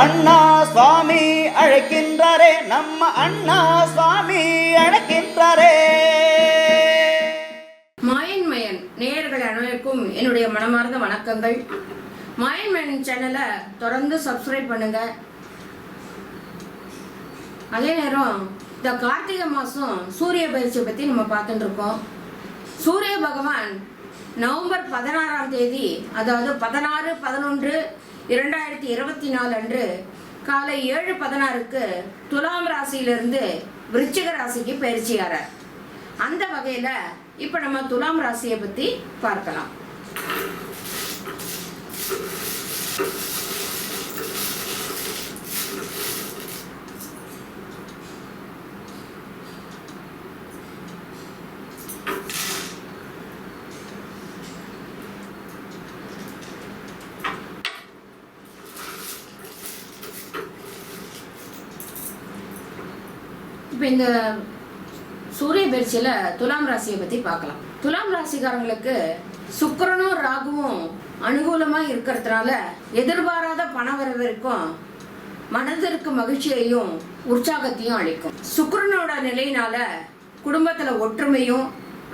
அண்ணா சுவாமி அழைக்கின்றாரே நம்ம அண்ணா சுவாமி அழைக்கின்றாரே. மாயன் மயன் நேயர்கள் அனைவருக்கும் என்னுடைய மனமார்ந்த வணக்கங்கள். மாயன் மயன் சேனலை தொடர்ந்து சப்ஸ்கிரைப் பண்ணுங்க. அதே நேரம் இந்த கார்த்திகை மாதம் சூரிய பயிற்சியை பற்றி நம்ம பார்த்துட்டு இருக்கோம். சூரிய பகவான் நவம்பர் பதினாறாம் தேதி அதாவது பதினாறு பதினொன்று இரண்டாயிரத்தி இருபத்தி நாலு அன்று காலை ஏழு பதினாறுக்கு துலாம் ராசியிலிருந்து விருச்சிக ராசிக்கு பயிற்சியாகிறார் அந்த வகையில் இப்போ நம்ம துலாம் ராசியை பற்றி பார்க்கலாம். இப்போ இந்த சூரிய பயிற்சியில் துலாம் ராசியை பற்றி பார்க்கலாம். துலாம் ராசிக்காரங்களுக்கு சுக்கிரனும் ராகுவும் அனுகூலமாக இருக்கிறதுனால எதிர்பாராத பணவரவிற்கும் மனதிற்கு மகிழ்ச்சியையும் உற்சாகத்தையும் அளிக்கும். சுக்கிரனோட நிலையினால குடும்பத்துல ஒற்றுமையும்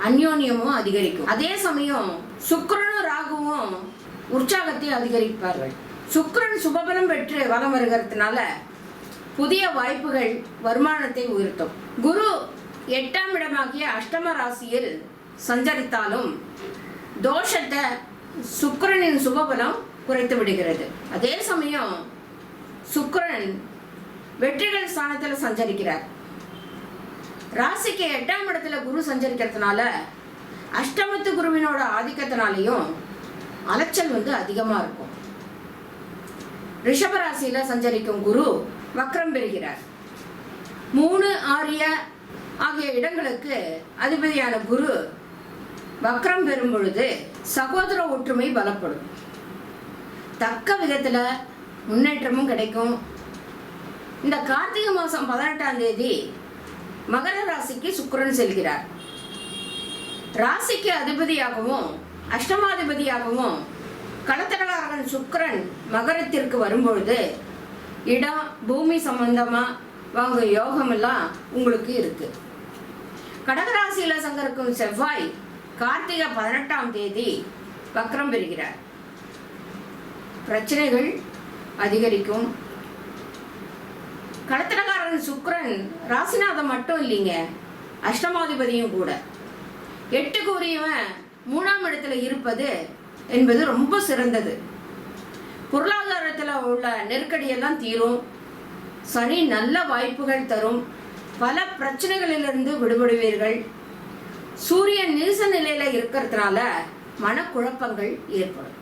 அந்யோன்யமும் அதிகரிக்கும். அதே சமயம் சுக்கிரனும் ராகுவும் உற்சாகத்தை அதிகரிப்பார்கள் சுக்கிரன் சுபபலம் பெற்று வலம் வருகிறதுனால புதிய வாய்ப்புகள் வருமானத்தை உயர்த்தும். குரு எட்டாம் இடமாகிய அஷ்டம ராசியில் சஞ்சரித்தாலும் தோஷத்தை சுக்கிரனின் சுபபலம் குறைத்து விடுகிறது. அதே சமயம் சுக்கரன் வெற்றிகள் ஸ்தானத்தில் சஞ்சரிக்கிறார். ராசிக்கு எட்டாம் இடத்துல குரு சஞ்சரிக்கிறதுனால அஷ்டமத்து குருவினோட ஆதிக்கத்தினாலையும் அலைச்சல் வந்து அதிகமாக இருக்கும். ரிஷப ராசியில சஞ்சரிக்கும் குரு வக்ரம் பெறுகிறார். மூணு ஆரிய ஆகிய இடங்களுக்கு அதிபதியான குரு வக்ரம் பெறும் பொழுது சகோதர ஒற்றுமை பலப்படும். தக்க விதத்தில் முன்னேற்றமும் கிடைக்கும். இந்த கார்த்திகை மாதம் பதினெட்டாம் தேதி மகர ராசிக்கு சுக்கரன் செல்கிறார். ராசிக்கு அதிபதியாகவும் அஷ்டமாதிபதியாகவும் களத்திரகாரகன் சுக்கரன் மகரத்திற்கு வரும்பொழுது இடம் பூமி சம்பந்தமா வாங்கும் யோகமெல்லாம் உங்களுக்கு இருக்கு. கடகராசியில சங்கருக்கும் செவ்வாய் கார்த்திகை பதினெட்டாம் தேதி வக்ரம் பெறுகிறார். பிரச்சனைகள் அதிகரிக்கும். கடத்தனக்காரன் சுக்ரன் ராசிநாதன் மட்டும் இல்லைங்க. அஷ்டமாதிபதியும் கூட. எட்டுக்கு உரியவன் மூணாம் இடத்துல இருப்பது என்பது ரொம்ப சிறந்தது. பொருளாதாரத்தில் உள்ள நெருக்கடியெல்லாம் தீரும். சனி நல்ல வாய்ப்புகள் தரும். பல பிரச்சனைகளிலிருந்து விடுபடுவீர்கள். சூரியன் நீச நிலையில் இருக்கிறதுனால மனக்குழப்பங்கள் ஏற்படும்.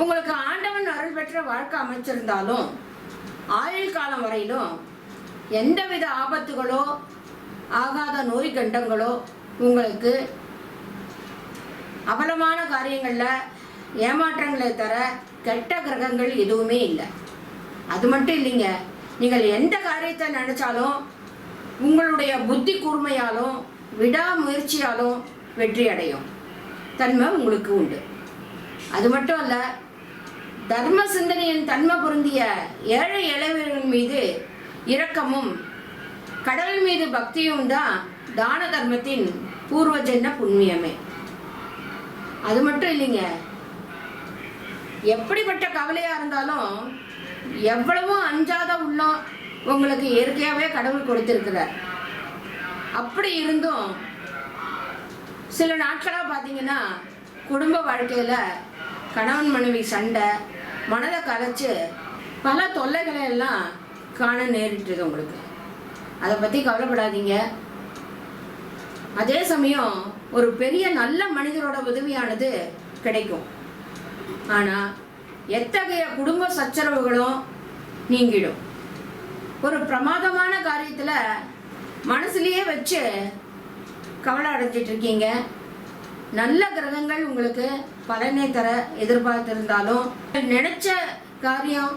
உங்களுக்கு ஆண்டவன் அருள் பெற்ற வாழ்க்கை அமைச்சிருந்தாலும் ஆயுள் காலம் வரையிலும் எந்தவித ஆபத்துகளோ ஆகாத நோய் கண்டங்களோ உங்களுக்கு அபலமான காரியங்களில் ஏமாற்றங்களை தர கெட்ட கிரகங்கள் எதுவுமே இல்லை. அது மட்டும் இல்லைங்க நீங்கள் எந்த காரியத்தை நினைச்சாலும் உங்களுடைய புத்தி கூர்மையாலும் விடாமுயற்சியாலும் வெற்றி அடையும். தன்மை உங்களுக்கு உண்டு. அது மட்டும் அல்ல தர்ம சிந்தனையின் தன்மை பொருந்திய ஏழை இளைஞர்கள் மீது இரக்கமும் கடவுள் மீது பக்தியும் தான் தான தர்மத்தின் பூர்வஜன்ன புண்ணியமே. அது மட்டும் இல்லைங்க எப்படிப்பட்ட கவலையா இருந்தாலும் எவ்வளவோ அஞ்சாத உள்ளம் உங்களுக்கு இயற்கையாகவே கடவுள் கொடுத்துருக்குற அப்படி இருந்தும் சில நாட்களாக பார்த்தீங்கன்னா குடும்ப வாழ்க்கையில் கணவன் மனைவி சண்டை மனதை கலைச்சு பல தொல்லைகளை எல்லாம் காண நேரிட்டது உங்களுக்கு. அதை பற்றி கவலைப்படாதீங்க. அதே சமயம் ஒரு பெரிய நல்ல மனிதரோட உதவியானது கிடைக்கும். ஆனால் எத்தகைய குடும்ப சச்சரவுகளும் நீங்கிடும். ஒரு பிரமாதமான காரியத்தில் மனசுலேயே வச்சு கவலை அடைஞ்சிட்டு இருக்கீங்க. நல்ல கிரகங்கள் உங்களுக்கு பலனை தர எதிர்பார்த்திருந்தாலும் நினைச்ச காரியம்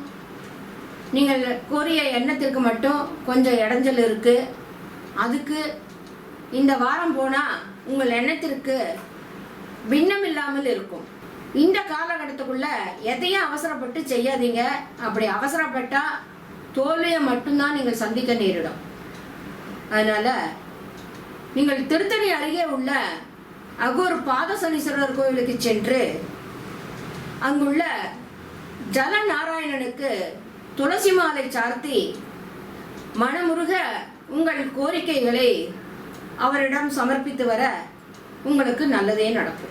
நீங்கள் கோரிய எண்ணத்திற்கு மட்டும் கொஞ்சம் இடைஞ்சல் இருக்கு. அதுக்கு இந்த வாரம் போனால் உங்கள் எண்ணத்திற்கு பின்னம் இல்லாமல் இருக்கும். இந்த காலகட்டத்துக்குள்ள எதையும் அவசரப்பட்டு செய்யாதீங்க. அப்படி அவசரப்பட்டா தோல்வியை மட்டும்தான் நீங்கள் சந்திக்க நேரிடும். அதனால நீங்கள் திருத்தணி அருகே உள்ள அகூர் பாதசனீஸ்வரர் கோவிலுக்கு சென்று அங்குள்ள ஜல நாராயணனுக்கு துளசி மாலை சார்த்தி மனமுருக உங்கள் கோரிக்கைகளை அவரிடம் சமர்ப்பித்து வர உங்களுக்கு நல்லதே நடக்கும்.